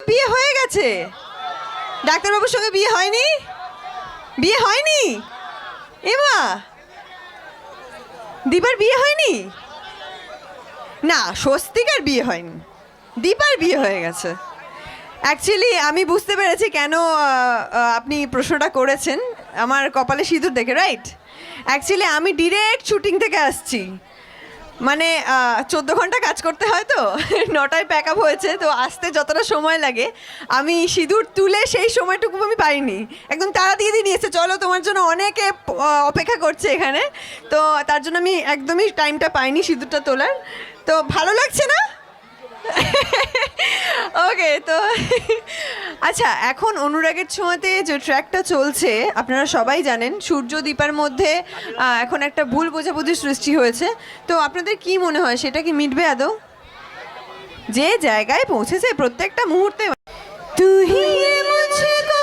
বিয়ে হয়ে গেছে। ডাক্তারবাবুর সঙ্গে বিয়ে হয়নি? বিয়ে হয়নি? এমা, দীপার বিয়ে হয়নি? না, স্বস্তিকার বিয়ে হয়নি। দীপার বিয়ে হয়ে গেছে। অ্যাকচুয়ালি আমি বুঝতে পেরেছি কেন আপনি প্রশ্নটা করেছেন। আমার কপালে সিঁদুর দেখে রাইট অ্যাকচুয়ালি আমি ডিরেক্ট শুটিং থেকে আসছি। মানে চোদ্দ ঘণ্টা কাজ করতে হয় তো, নটায় প্যাক আপ হয়েছে, তো আসতে যতটা সময় লাগে, আমি সিঁদুর তুলে সেই সময়টুকু আমি পাইনি। একদম তাড়া দিয়ে দিয়ে নিয়েছে, চলো, তোমার জন্য অনেকে অপেক্ষা করছে এখানে। তো তার জন্য আমি একদমই টাইমটা পাইনি সিঁদুরটা তোলার। তো ভালো লাগছে না? ওকে তো আচ্ছা এখন অনুরাগের ছোঁয়াতে যে ট্র্যাকটা চলছে, আপনারা সবাই জানেন, সূর্য দীপার মধ্যে এখন একটা ভুল বোঝাবুঝির সৃষ্টি হয়েছে। তো আপনাদের কি মনে হয়, সেটা কি মিটবে আদৌ? যে জায়গায় পৌঁছেছে প্রত্যেকটা মুহূর্তে। তুই মুঝকো